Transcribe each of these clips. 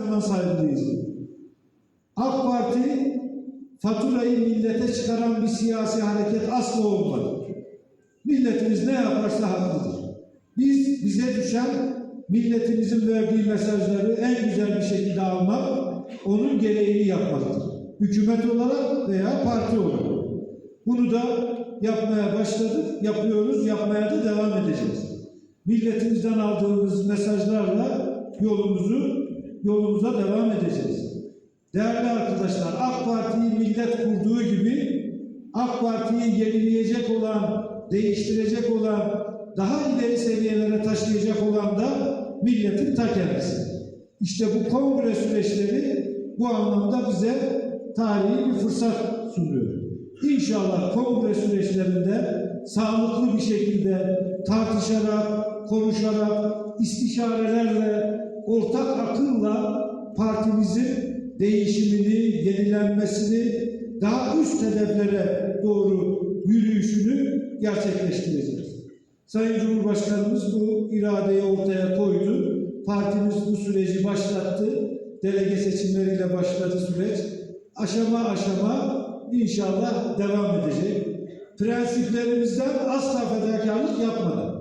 Buna saygılıyız. AK Parti faturayı millete çıkaran bir siyasi hareket asla olmadı. Milletimiz ne yaparsa haklıdır. Biz bize düşen milletimizin verdiği mesajları en güzel bir şekilde almak, onun gereğini yapmaktır. Hükümet olarak veya parti olarak. Bunu da yapmaya başladık, yapıyoruz, yapmaya da devam edeceğiz. Milletimizden aldığımız mesajlarla yolumuzu yolumuza devam edeceğiz. Değerli arkadaşlar, AK Parti'yi millet kurduğu gibi AK Parti'yi yenileyecek olan, değiştirecek olan, daha ileri seviyelere taşıyacak olan da milletin ta kendisi. İşte bu kongre süreçleri bu anlamda bize tarihi bir fırsat sunuyor. İnşallah kongre süreçlerinde sağlıklı bir şekilde tartışarak, konuşarak, istişarelerle, ortak akılla partimizin değişimini, yenilenmesini, daha üst hedeflere doğru yürüyüşünü gerçekleştireceğiz. Sayın Cumhurbaşkanımız bu iradeyi ortaya koydu. Partimiz bu süreci başlattı. Delege seçimleriyle başladı süreç. Aşama aşama inşallah devam edecek. Prensiplerimizden asla fedakarlık yapmadan.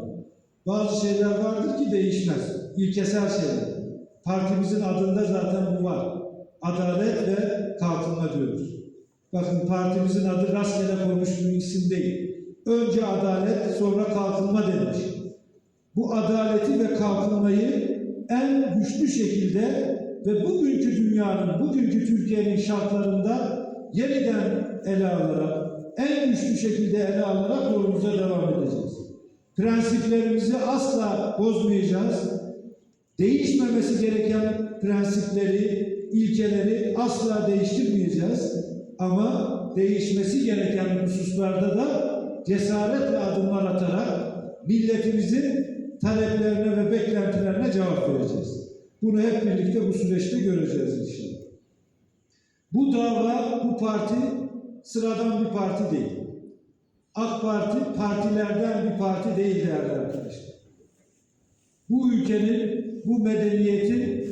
Bazı şeyler vardır ki değişmez. İlkesel şeyler. Partimizin adında zaten bu var. Adalet ve kalkınma diyoruz. Bakın partimizin adı rastgele konmuş bir isim değil. Önce adalet, sonra kalkınma denmiş. Bu adaleti ve kalkınmayı en güçlü şekilde ve bugünkü dünyanın, bugünkü Türkiye'nin şartlarında yeniden ele alarak, en güçlü şekilde ele alarak yolumuza devam edeceğiz. Prensiplerimizi asla bozmayacağız. Değişmemesi gereken prensipleri, ilkeleri asla değiştirmeyeceğiz. Ama değişmesi gereken hususlarda da cesaretle adımlar atarak milletimizin taleplerine ve beklentilerine cevap vereceğiz. Bunu hep birlikte bu süreçte göreceğiz inşallah. Bu dava, bu parti sıradan bir parti değil. AK Parti partilerden bir parti değil değerli arkadaşlar. Bu ülkenin, bu medeniyetin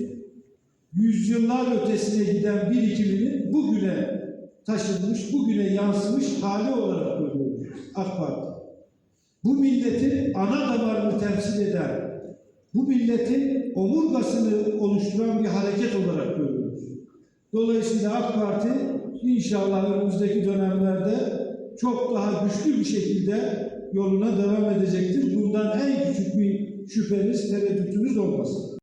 yüzyıllar ötesine giden birikiminin bugüne taşınmış, bugüne yansımış hali olarak görüyoruz AK Parti. Bu milletin ana damarını temsil eden, bu milletin omurgasını oluşturan bir hareket olarak görüyoruz. Dolayısıyla AK Parti inşallah önümüzdeki dönemlerde çok daha güçlü bir şekilde yoluna devam edecektir. Bundan en küçük bir şüpheniz, tereddütünüz olmasın.